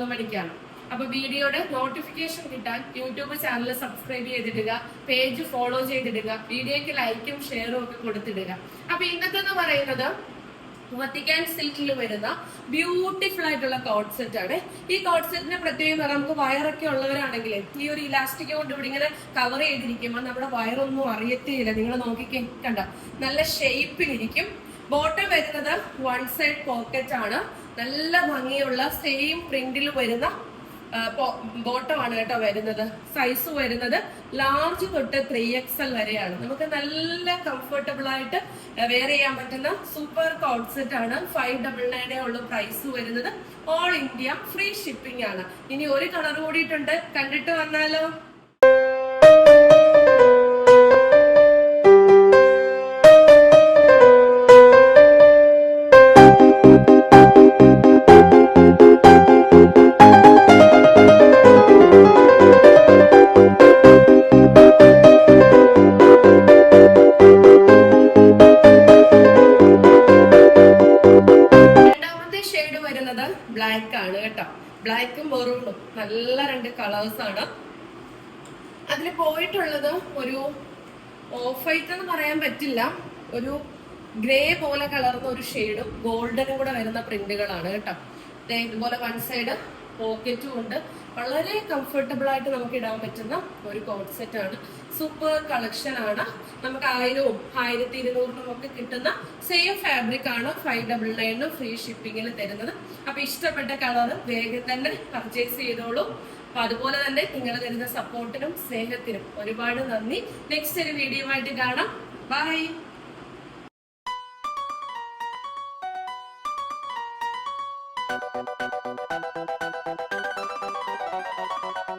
പതിനൊന്ന് മണിക്കാണ് അപ്പൊ വീഡിയോയുടെ നോട്ടിഫിക്കേഷൻ കിട്ടാൻ യൂട്യൂബ് ചാനൽ സബ്സ്ക്രൈബ് ചെയ്തിടുക പേജ് ഫോളോ ചെയ്തിടുക വീഡിയോയ്ക്ക് ലൈക്കും ഷെയറും ഒക്കെ കൊടുത്തിടുക. അപ്പൊ ഇന്നത്തെ പറയുന്നത് വത്തിക്കാൻ സിൽക്കിൽ വരുന്ന ബ്യൂട്ടിഫുൾ ആയിട്ടുള്ള കോഡ് സെറ്റ് ആണ്. ഈ കോഡ് സെറ്റിന് പ്രത്യേകം നമുക്ക് വയറൊക്കെ ഉള്ളവരാണെങ്കിൽ ഈ ഒരു ഇലാസ്റ്റിക് കൊണ്ട് ഇവിടെ ഇങ്ങനെ കവർ ചെയ്തിരിക്കുമ്പോൾ നമ്മുടെ വയറൊന്നും അറിയത്തില്ല നിങ്ങൾ നോക്കിക്കേ കണ്ട? നല്ല ഷേപ്പിലിരിക്കും ബോട്ടം വരുന്നത് വൺ സൈഡ് പോക്കറ്റ് ആണ്. നല്ല ഭംഗിയുള്ള സെയിം പ്രിന്റിൽ വരുന്ന ബോട്ടമാണ് കേട്ടോ വരുന്നത്. സൈസ് വരുന്നത് ലാർജ് തൊട്ട് ത്രീ എക്സ് എൽ വരെയാണ്. നമുക്ക് നല്ല കംഫർട്ടബിൾ ആയിട്ട് വെയർ ചെയ്യാൻ പറ്റുന്ന സൂപ്പർ കോട്ട് സെറ്റ് ആണ് ഫൈവ് ഡബിൾ നയനെ ഉള്ള പ്രൈസ് വരുന്നത്. ഓൾ ഇന്ത്യ ഫ്രീ ഷിപ്പിംഗ് ആണ്. ഇനി ഒരു കളർ കൂടിയിട്ടുണ്ട്. കണ്ടിട്ട് വന്നാലോ? ബ്ലാക്കും മെറൂണും. നല്ല രണ്ട് കളേഴ്സ് ആണ്. അതിൽ പോയിട്ടുള്ളത് ഒരു ഓഫ് വൈറ്റ് എന്ന് പറയാൻ പറ്റില്ല. ഒരു ഗ്രേ പോലെ കളർന്ന ഒരു ഷെയ്ഡും ഗോൾഡനും കൂടെ വരുന്ന പ്രിന്റുകളാണ് കേട്ടോ. ഇതുപോലെ വൺ സൈഡ് പോക്കറ്റും ഉണ്ട്. വളരെ കംഫർട്ടബിൾ ആയിട്ട് നമുക്ക് ഇടാൻ പറ്റുന്ന ഒരു കോട്ട് സെറ്റ് ആണ്. സൂപ്പർ കളക്ഷൻ ആണ്. നമുക്ക് ആയിരവും ആയിരത്തി ഇരുന്നൂറിനും ഒക്കെ കിട്ടുന്ന സെയിം ഫാബ്രിക് ആണ് ഫൈവ് ഡബിൾ നയനും ഫ്രീ ഷിപ്പിങ്ങിൽ തരുന്നത്. അപ്പൊ ഇഷ്ടപ്പെട്ട കളർ വേഗം തന്നെ പർച്ചേസ് ചെയ്തോളൂ. അപ്പൊ അതുപോലെ തന്നെ നിങ്ങൾ തരുന്ന സപ്പോർട്ടിനും സ്നേഹത്തിനും ഒരുപാട് നന്ദി. നെക്സ്റ്റ് ഒരു വീഡിയോ ആയിട്ട് കാണാം. By thank you